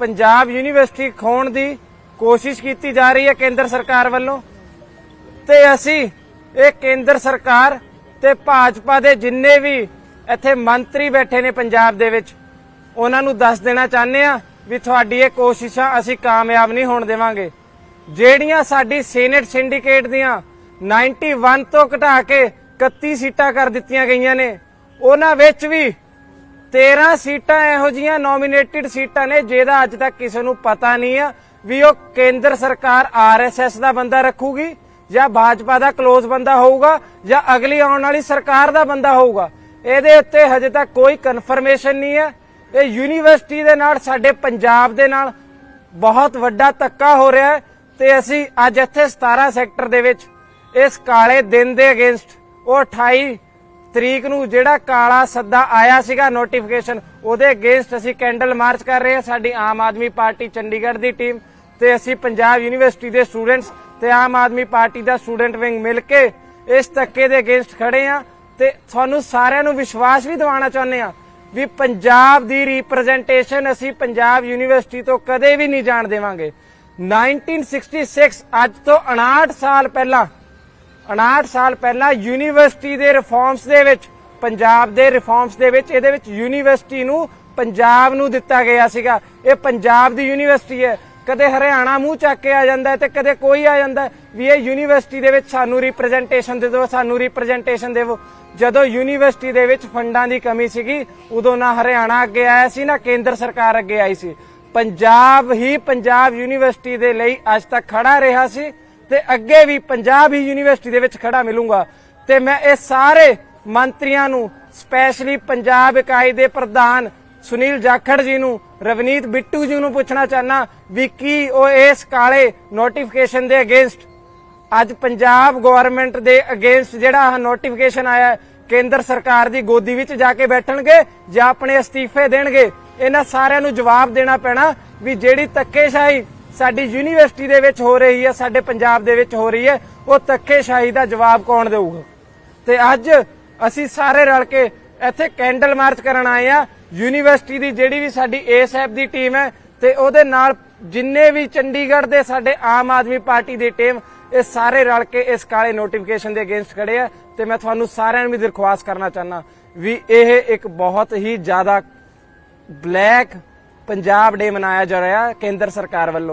Punjab university ਖੋਣ ਦੀ ਕੋਸ਼ਿਸ਼ ਕੀਤੀ ਜਾ ਰਹੀ ਹੈ ਕੇਂਦਰ ਸਰਕਾਰ ਵੱਲੋਂ। ਤੇ ਅਸੀਂ ਇਹ ਕੇਂਦਰ ਸਰਕਾਰ ਤੇ ਭਾਜਪਾ ਦੇ ਜਿੰਨੇ ਵੀ ਇੱਥੇ ਮੰਤਰੀ ਬੈਠੇ ਨੇ ਪੰਜਾਬ ਦੇ ਵਿੱਚ, ਉਹਨਾਂ ਨੂੰ ਦੱਸ ਦੇਣਾ ਚਾਹੁੰਦੇ ਆ ਵੀ ਤੁਹਾਡੀ ਇਹ ਕੋਸ਼ਿਸ਼ਾਂ ਅਸੀਂ ਕਾਮਯਾਬ ਨਹੀਂ ਹੋਣ ਦੇਵਾਂਗੇ। ਜਿਹੜੀਆਂ ਸਾਡੀ ਸੀਨੇਟ ਸਿੰਡੀਕੇਟ ਦੀਆਂ 91 ਤੋਂ ਘਟਾ ਕੇ 31 ਸੀਟਾਂ ਕਰ ਦਿੱਤੀਆਂ ਗਈਆਂ ਨੇ, ਉਹਨਾਂ ਵਿੱਚ ਵੀ 13 ਸੀਟਾਂ ਇਹੋ ਜੀਆਂ ਨੋਮੀਨੇਟਿਡ ਸੀਟਾਂ ਨੇ ਜਿਹਦਾ ਅੱਜ ਤੱਕ ਕਿਸੇ ਨੂੰ ਪਤਾ ਨਹੀਂ ਆ ਵੀ ਉਹ ਕੇਂਦਰ ਸਰਕਾਰ ਆਰਐਸਐਸ ਦਾ ਬੰਦਾ ਰੱਖੂਗੀ ਜਾਂ ਭਾਜਪਾ ਦਾ ক্লোਜ਼ ਬੰਦਾ ਹੋਊਗਾ ਜਾਂ ਅਗਲੀ ਆਉਣ ਵਾਲੀ ਸਰਕਾਰ ਦਾ ਬੰਦਾ ਹੋਊਗਾ। ਇਹਦੇ ਉੱਤੇ ਹਜੇ ਤੱਕ ਕੋਈ ਕਨਫਰਮੇਸ਼ਨ ਨਹੀਂ ਹੈ ਇਹ ਯੂਨੀਵਰਸਿਟੀ ਦੇ ਨਾਲ, ਸਾਡੇ ਪੰਜਾਬ ਦੇ ਨਾਲ ਬਹੁਤ ਵੱਡਾ ਧੱਕਾ ਹੋ ਰਿਹਾ ਹੈ ਤੇ ਅਸੀਂ ਅੱਜ ਇੱਥੇ 17 ਸੈਕਟਰ ਦੇ ਵਿੱਚ ਇਸ ਕਾਲੇ ਦਿਨ ਦੇ ਅਗੇਂਸਟ ਉਹ 28 ਤਰੀਕ ਨੂੰ ਜਿਹੜਾ ਕਾਲਾ ਸੱਦਾ ਆਇਆ ਸੀਗਾ ਨੋਟੀਫਿਕੇਸ਼ਨ ਉਹਦੇ ਅਗੇਂਸਟ ਅਸੀਂ ਕੈਂਡਲ ਮਾਰਚ ਕਰ ਰਹੇ ਹਾਂ। ਸਾਡੀ ਆਮ ਆਦਮੀ ਪਾਰਟੀ ਚੰਡੀਗੜ੍ਹ ਦੀ ਟੀਮ ਤੇ ਅਸੀਂ ਪੰਜਾਬ ਯੂਨੀਵਰਸਿਟੀ ਦੇ ਸਟੂਡੈਂਟਸ ਤੇ ਆਮ ਆਦਮੀ ਪਾਰਟੀ ਦਾ ਸਟੂਡੈਂਟ ਵਿੰਗ ਮਿਲ ਕੇ ਇਸ ਧੱਕੇ ਦੇ ਅਗੇਂਸਟ ਖੜੇ ਆ ਤੇ ਤੁਹਾਨੂੰ ਸਾਰਿਆਂ ਨੂੰ ਵਿਸ਼ਵਾਸ ਵੀ ਦਿਵਾਉਣਾ ਚਾਹੁੰਦੇ ਆ ਵੀ ਪੰਜਾਬ ਦੀ ਰਿਪਰੈਜ਼ੈਂਟੇਸ਼ਨ ਅਸੀਂ ਪੰਜਾਬ ਯੂਨੀਵਰਸਿਟੀ ਤੋਂ ਕਦੇ ਵੀ ਨਹੀਂ ਜਾਣ ਦੇਵਾਂਗੇ। 1966 ਅੱਜ ਤੋਂ 59 ਸਾਲ ਪਹਿਲਾਂ 59 ਸਾਲ ਪਹਿਲਾਂ ਯੂਨੀਵਰਸਿਟੀ ਦੇ ਰਿਫਾਰਮਸ ਦੇ ਵਿੱਚ, ਪੰਜਾਬ ਦੇ ਰਿਫਾਰਮਸ ਦੇ ਵਿੱਚ, ਇਹਦੇ ਵਿੱਚ ਯੂਨੀਵਰਸਿਟੀ ਨੂੰ ਪੰਜਾਬ ਨੂੰ ਦਿੱਤਾ ਗਿਆ ਸੀਗਾ। ਇਹ ਪੰਜਾਬ ਦੀ ਯੂਨੀਵਰਸਿਟੀ ਹੈ। ਕਦੇ ਹਰਿਆਣਾ ਮੂੰਹ ਚੱਕ ਕੇ ਆ ਜਾਂਦਾ ਤੇ ਕਦੇ ਕੋਈ ਆ ਜਾਂਦਾ ਵੀ ਇਹ ਯੂਨੀਵਰਸਿਟੀ ਦੇ ਵਿੱਚ ਸਾਨੂੰ ਰਿਪਰੈਜ਼ੈਂਟੇਸ਼ਨ ਦੇ ਦਿਓ, ਸਾਨੂੰ ਰਿਪਰੈਜ਼ੈਂਟੇਸ਼ਨ ਦੇਵੋ। ਜਦੋਂ ਯੂਨੀਵਰਸਿਟੀ ਦੇ ਵਿੱਚ ਫੰਡਾਂ ਦੀ ਕਮੀ ਸੀਗੀ, ਉਦੋਂ ਨਾ ਹਰਿਆਣਾ ਅੱਗੇ ਆਇਆ ਸੀ, ਨਾ ਕੇਂਦਰ ਸਰਕਾਰ ਅੱਗੇ ਆਈ ਸੀ। ਪੰਜਾਬ ਹੀ ਪੰਜਾਬ ਯੂਨੀਵਰਸਿਟੀ ਦੇ ਲਈ ਅੱਜ ਤੱਕ ਖੜਾ ਰਿਹਾ ਸੀ। ਤੇ ਅੱਗੇ ਵੀ ਪੰਜਾਬ ਹੀ ਯੂਨੀਵਰਸਿਟੀ ਦੇ ਵਿੱਚ ਖੜਾ ਮਿਲੂੰਗਾ। ਤੇ ਮੈਂ ਇਹ ਸਾਰੇ ਮੰਤਰੀਆਂ ਨੂੰ ਸਪੈਸ਼ਲੀ ਪੰਜਾਬ ਇਕਾਈ ਦੇ ਪ੍ਰਧਾਨ ਸੁਨੀਲ ਜਾਖੜ ਜੀ ਨੂੰ, ਰਵਨੀਤ ਬਿੱਟੂ ਜੀ ਨੂੰ ਪੁੱਛਣਾ ਚਾਹਨਾ ਵੀ ਕੀ ਉਹ ਇਸ ਕਾਲੇ ਨੋਟੀਫਿਕੇਸ਼ਨ ਦੇ ਅਗੇਂਸਟ ਅੱਜ ਪੰਜਾਬ ਗਵਰਨਮੈਂਟ ਦੇ ਅਗੇਂਸਟ ਜਿਹੜਾ ਨੋਟੀਫਿਕੇਸ਼ਨ ਆਇਆ, ਕੇਂਦਰ ਸਰਕਾਰ ਦੀ ਗੋਦੀ ਵਿੱਚ ਜਾ ਕੇ ਬੈਠਣਗੇ ਜਾਂ ਆਪਣੇ ਅਸਤੀਫੇ ਦੇਣਗੇ, ਇਹਨਾਂ ਸਾਰਿਆਂ ਨੂੰ ਜਵਾਬ ਦੇਣਾ ਪੈਣਾ ਵੀ ਜਿਹੜੀ ਧੱਕੇਸ਼ਾਹੀ ਸਾਡੀ ਯੂਨੀਵਰਸਿਟੀ ਦੇ ਵਿੱਚ ਹੋ ਰਹੀ ਹੈ, ਸਾਡੇ ਪੰਜਾਬ ਦੇ ਵਿੱਚ ਹੋ ਰਹੀ ਹੈ, ਉਹ ਤੱਕੇਸ਼ਾਹੀ ਦਾ ਜਵਾਬ ਕੌਣ ਦੇਊਗਾ? ਤੇ ਅੱਜ ਅਸੀਂ ਸਾਰੇ ਰਲ ਕੇ ਇੱਥੇ ਕੈਂਡਲ ਮਾਰਚ ਕਰਨ ਆਏ ਆ ਯੂਨੀਵਰਸਿਟੀ ਦੀ ਜਿਹੜੀ ਵੀ ਸਾਡੀ ਏਐਸਐਫ ਦੀ ਟੀਮ ਹੈ ਤੇ ਉਹਦੇ ਨਾਲ ਜਿੰਨੇ ਵੀ ਚੰਡੀਗੜ੍ਹ ਦੇ ਸਾਡੇ ਆਮ ਆਦਮੀ ਪਾਰਟੀ ਦੀ ਟੀਮ, ਇਹ ਸਾਰੇ ਰਲ ਕੇ ਇਸ ਕਾਲੇ ਨੋਟੀਫਿਕੇਸ਼ਨ ਦੇ ਅਗੇਂਸਟ ਖੜੇ ਆ। ਤੇ ਮੈਂ ਤੁਹਾਨੂੰ ਸਾਰਿਆਂ ਨੂੰ ਵੀ ਦਰਖਾਸਤ ਕਰਨਾ ਚਾਹਨਾ ਵੀ ਇਹ ਇੱਕ ਬਹੁਤ ਹੀ ਜ਼ਿਆਦਾ ਬਲੈਕ ਪੰਜਾਬ ਡੇ ਮਨਾਇਆ ਜਾ ਰਿਹਾ ਕੇਂਦਰ ਸਰਕਾਰ ਵੱਲੋਂ।